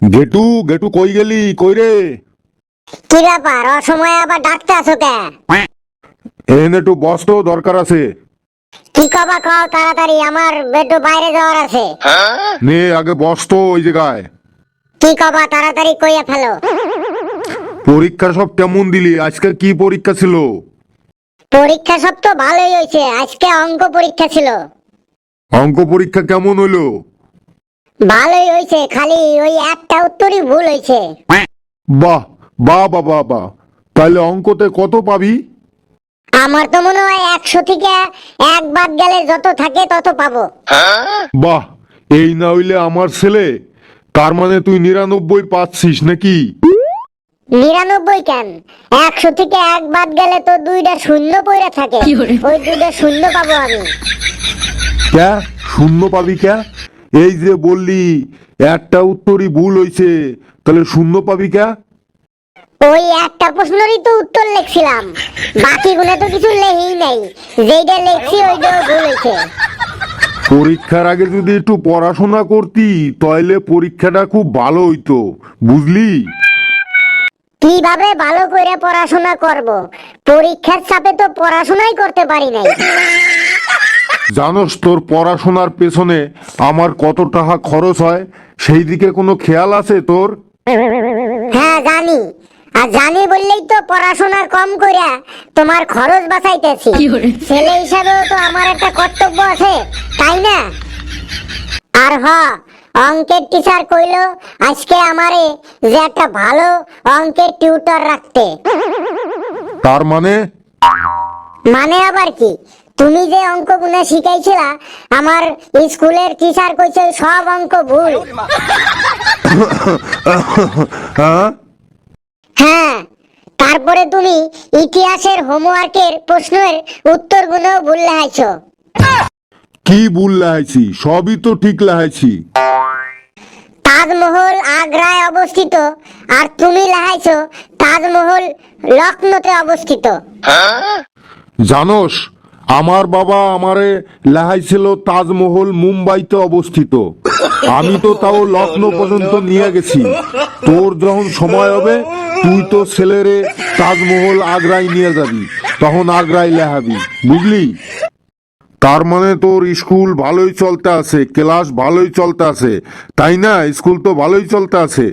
গেটু গেটু কই গেলি? কই রে? কি ব্যাপার? অসময়ে আবার ডাকতে আসো কে? এখানে একটু বস তো দরকার আছে। কি কবা কও তাড়াতাড়ি আমার একটু বাইরে যাওয়ার আছে। নে আগে বস তো ওই জায়গায়। কি কবা তাড়াতাড়ি কইয়া ফেলো। পরীক্ষা সব কেমন দিলি? আজকে কি পরীক্ষা ছিল? পরীক্ষা সব তো ভালোই হয়েছে আজকে অঙ্ক পরীক্ষা ছিল। অঙ্ক পরীক্ষা কেমন হইল? ভালোই হয়েছে খালি ওই একটা উত্তরই ভুল হয়েছে বাহ বাহ বাহ বাহ বাহ। তাহলে অঙ্কতে কত পাবি? আমার তো মনে হয় একশো থেকে এক বাদ গেলে যত থাকে তত পাবো। বাহ এই না হইলে আমার ছেলে তার মানে তুই নিরানব্বই পাচ্ছিস নাকি? নিরানব্বই কেন? একশো থেকে এক বাদ গেলে তো দুইটা শূন্য পড়ে থাকে। ওই দুইটা শূন্য পাবো আমি। ক্যা? শূন্য পাবি ক্যা? এই যে বললি একটা উত্তরই ভুল হইছে তাহলে শূন্য পাবি ক্যা ওই একটা প্রশ্নেরই তো উত্তর লিখছিলাম। বাকি গুলো তো কিছু লেখেই নাই। যেইটা লিখছি ওইটাও ভুল হয়েছে পরীক্ষার আগে যদি একটু পড়াশোনা করতি তাহলে পরীক্ষাটা খুব ভালো হইতো। বুঝলি? কীভাবে ভালো করে পড়াশোনা করব? পরীক্ষার চাপে তো পড়াশোনাই করতে পারি নাই। জানোস তোর পড়াশোনার পেছনে আমার কত টাকা খরচ হয়? সেই দিকে কোনো খেয়াল আছে তোর? হ্যাঁ জানি। আর জানি বললেই তো পড়াশোনা কম কইরা তোমার খরচ বাঁচাইতেছি। ছেলে হিসাবেও তো আমার একটা কর্তব্য আছে তাই না? আর হ অঙ্কের টিচার কইলো আজকে আমারে যে একটা ভালো অঙ্কের টিউটর রাখতে। তার মানে? মানে আবার কি? তুমি যে অঙ্ক গুনে শিখাইছিলা আমার স্কুলের টিচার কইছে সব অঙ্ক ভুল। হ্যাঁ হ্যাঁ তারপরে তুমি ইতিহাসের হোমওয়ার্কের প্রশ্নের উত্তর উত্তরগুলো ভুল লেখাইছো। কি ভুল লাহাইছি সবই তো ঠিক লাহাইছি তাজমহল আগ্রায় অবস্থিত আর তুমি লেখাইছো তাজমহল লখনৌতে অবস্থিত। জানোস আমার বাবা আমারে লেহাইছিল তাজমহল মুম্বাইতে অবস্থিত। আমি তো তাও লখনৌ পর্যন্ত নিয়ে গেছি। তোর যখন সময় হবে, তুই তো ছেলেরে তাজমহল আগ্রায় নিয়ে যাবি, তখন আগ্রায় লেহাবি। বুঝলি? তার মানে তোর স্কুল ভালোই চলতে আছে, ক্লাস ভালোই চলতে আছে। তাই না? স্কুল তো ভালোই চলতে আছে।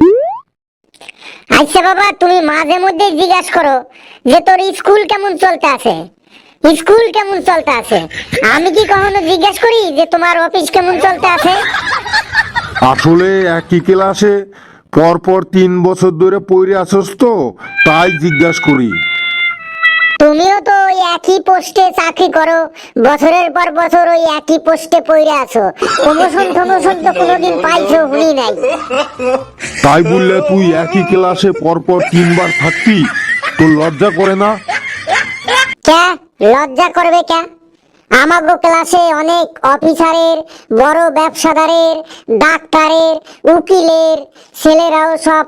আচ্ছা বাবা, তুমি মাঝে মধ্যে জিজ্ঞাসা করো যে তোর স্কুল কেমন চলতে আছে? স্কুল কেমন চলতে আছে? আমি কি কখনো জিজ্ঞাসা করি যে তোমার অফিস কেমন চলতে আছে? আসলে একই ক্লাসে পরপর তিন বছর ধরে পড়ে আসস তো তাই জিজ্ঞাসা করি। তুমিও তো ওই একই পোস্টে চাকরি করো বছরের পর বছর ওই একই পোস্টে পড়ে আছো। প্রমোশন টমোশন তো কোনোদিন পাইছো শুনি নাই। তাই বললে তুই একই ক্লাসে পরপর তিনবার থাকতি তোর লজ্জা করে না? কে? লজ্জা করবে কে? আমাগো ক্লাসে অনেক অফিসারের, বড় ব্যবসাদারের, ডাক্তারের, উকিলের ছেলেরাও সব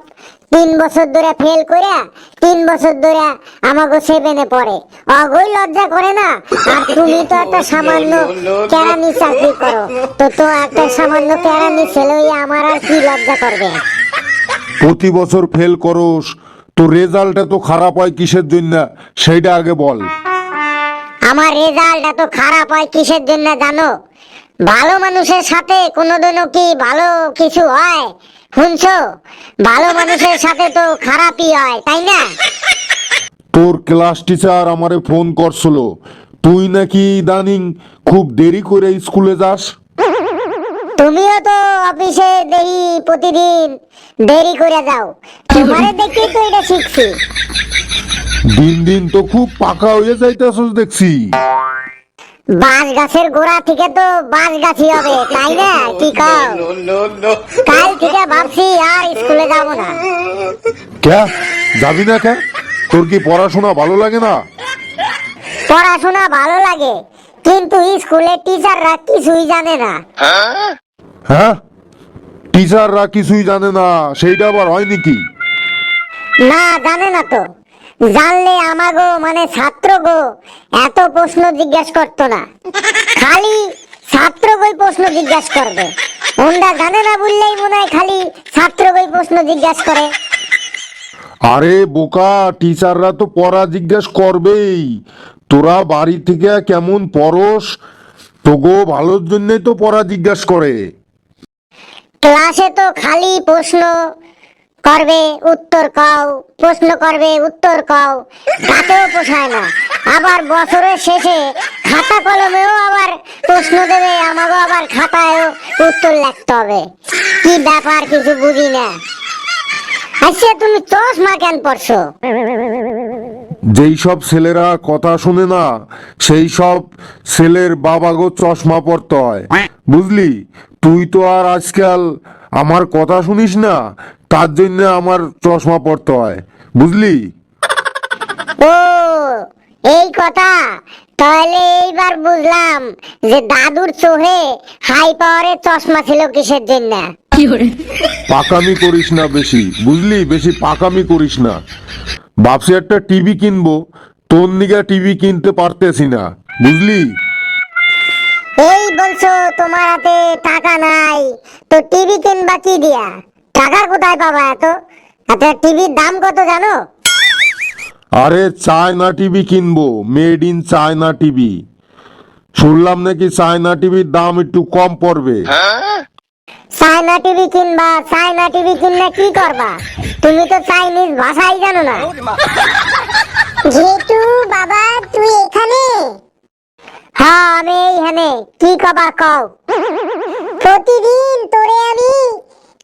তিন বছর ধরে ফেল করে, তিন বছর ধরে আমাগো সেভেনে পড়ে। অগই লজ্জা করে না? আর তুমি তো একটা সামান্য কেরানি চাকরি করো। তো তো একটা সামান্য কেরানি ছেলে আমার আর কি লজ্জা করবে? প্রতি বছর ফেল করস তোর রেজাল্ট এত খারাপ হয় কিসের জন্য? সেইটা আগে বল। আমার রেজাল্ট এত খারাপ হয় কিসের জন্য জানো? ভালো মানুষের সাথে কোনোদিনও কি ভালো কিছু হয়? শুনছো? ভালো মানুষের সাথে তো খারাপই হয়, তাই না? তোর ক্লাস টিচার আমারে ফোন করছিল। তুই নাকি দানিং খুব দেরি করে স্কুলে যাস? তুমিও তো অফিসে দেরি প্রতিদিন দেরি করে যাও তোমারে দেখি তো এটা শিখছি। দিন দিন তো খুব পাকা হয়ে যাইতেছস দেখছি। বাঁশ গাছের গোড়া থেকে তো বাঁশ গাছই হবে তাই না? কি কও? কাল থেকে ভাবছি আর স্কুলে যাব না। ক্যা? যাবি না ক্যা? তোর কি পড়াশোনা ভালো লাগে না? পড়াশোনা ভালো লাগে কিন্তু স্কুলের টিচাররা কিছুই জানে না। হ্যাঁ? টিচাররা কিছুই জানে না সেইটা আবার হয় নাকি? না জানে না তো। জানলে আমাগো মানে ছাত্র গো এত প্রশ্ন জিজ্ঞাসা করতো না। খালি ছাত্র গই প্রশ্ন জিজ্ঞাসা করবে। ওনরা জানে না বললেই মনে হয় খালি ছাত্রকে প্রশ্ন জিজ্ঞাসা করে। আরে বোকা টিচাররা তো পড়া জিজ্ঞেস করবেই। তোরা বাড়ি থেকে কেমন পড়স? তোগো ভালোর জন্যই তো পড়া জিজ্ঞেস করে। ক্লাসে তো খালি প্রশ্ন করবে, উত্তর কও, প্রশ্ন করবে, উত্তর কও, তাতেও পোষায় না। আবার বছরের শেষে খাতা কলমেও আবার প্রশ্ন দেবে আমাকে আবার খাতায়ও উত্তর লিখতে হবে। কি ব্যাপার কিছু বুঝি না। আচ্ছা তুমি চশমা কেন পড়ছো যেই সব ছেলেরা কথা শুনে না, সেই সব ছেলের বাবাগো চশমা পড়তে হয়। বুঝলি? তুই তো আর আজকাল আমার কথা শুনিস না তার জন্য আমার চশমা পড়তে হয় বুঝলি? ও এই কথা তাহলে এইবার বুঝলাম যে দাদুর চোখে হাই পাওয়ারের চশমা ছিল কিসের জন্য। পাকামি করিস না বেশি বুঝলি? বেশি পাকামি করিস না। ভাবছি একটা টিভি কিনবো তোর নিগা টিভি কিনতে পারতেছি না বুঝলি? বলছো তোমার হাতে টাকা নাই তো টিভি কিনবা কি দিয়া? টাকা কোথায় পাবা এত? আচ্ছা টিভির দাম কত জানো? আরে চায়না টিভি কিনবো মেড ইন চায়না টিভি। শুনলাম নাকি চায়না টিভির দাম একটু কম পড়বে। চায়না টিভি কিনবা চায়না টিভি কিনলে কি করবা? তুমি তো চাইনিজ ভাষাই জানো না। যেহেতু বাবা তুই এখানে? হ্যাঁ আমি এইখানে। কি কবা কও? প্রতিদিন তোরে আমি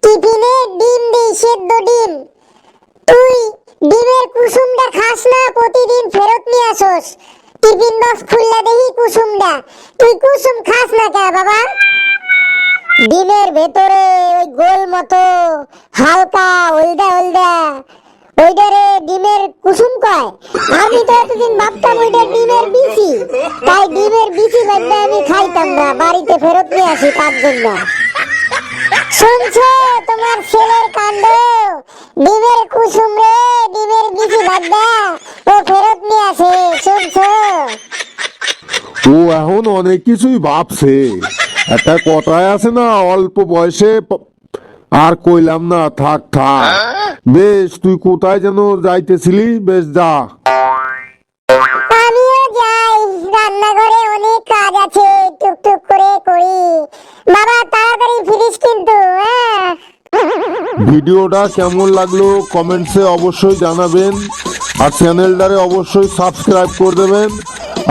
টিফিনে ডিম দিই, সেদ্ধ ডিম। তুই ডিমের কুসুমটা খাস না, প্রতিদিন ফেরত নিয়ে আসোস। টিফিন বক্স খুললে দেখি কুসুমটা। তুই কুসুম খাস না কে বাবা? ডিমের ভেতরে ওই গোল মতো হালকা হলদা হলদা ডিমের কুসুম কয়? আমি তো এতদিন ভাবতাম ওইটা ডিমের বিচি। তাই ডিমের বিচি বাদে আমি খাইতাম না, বাড়িতে ফেরত নিয়ে আসি তার জন্য। শুনছো, তোমার ছেলের কাণ্ড? ডিমের কুসুম রে, ডিমের বিচি ও ফেরত নিয়ে আসে, শুনছো? ও এখন অনেক কিছুই ভাবছে। একটা কথায় আছে না, অল্প বয়সে আর কইলাম না থাক থাক। বেশ তুই কোথায় যেন যাইতেছিলি? বেশ যা। আমিও যাই রান্নাঘরে অনেক কাজ আছে টুকটুক করে করি। বাবা তাড়াতাড়ি ফিরিস কিন্তু হ্যাঁ? ভিডিওটা কেমন লাগল কমেন্টসে অবশ্যই জানাবেন আর চ্যানেলটারে অবশ্যই সাবস্ক্রাইব করে দেবেন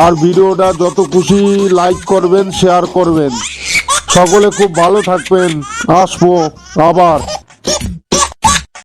আর ভিডিওটা যত খুশি লাইক করবেন শেয়ার করবেন। সকলে খুব ভালো থাকবেন। আসব আবার।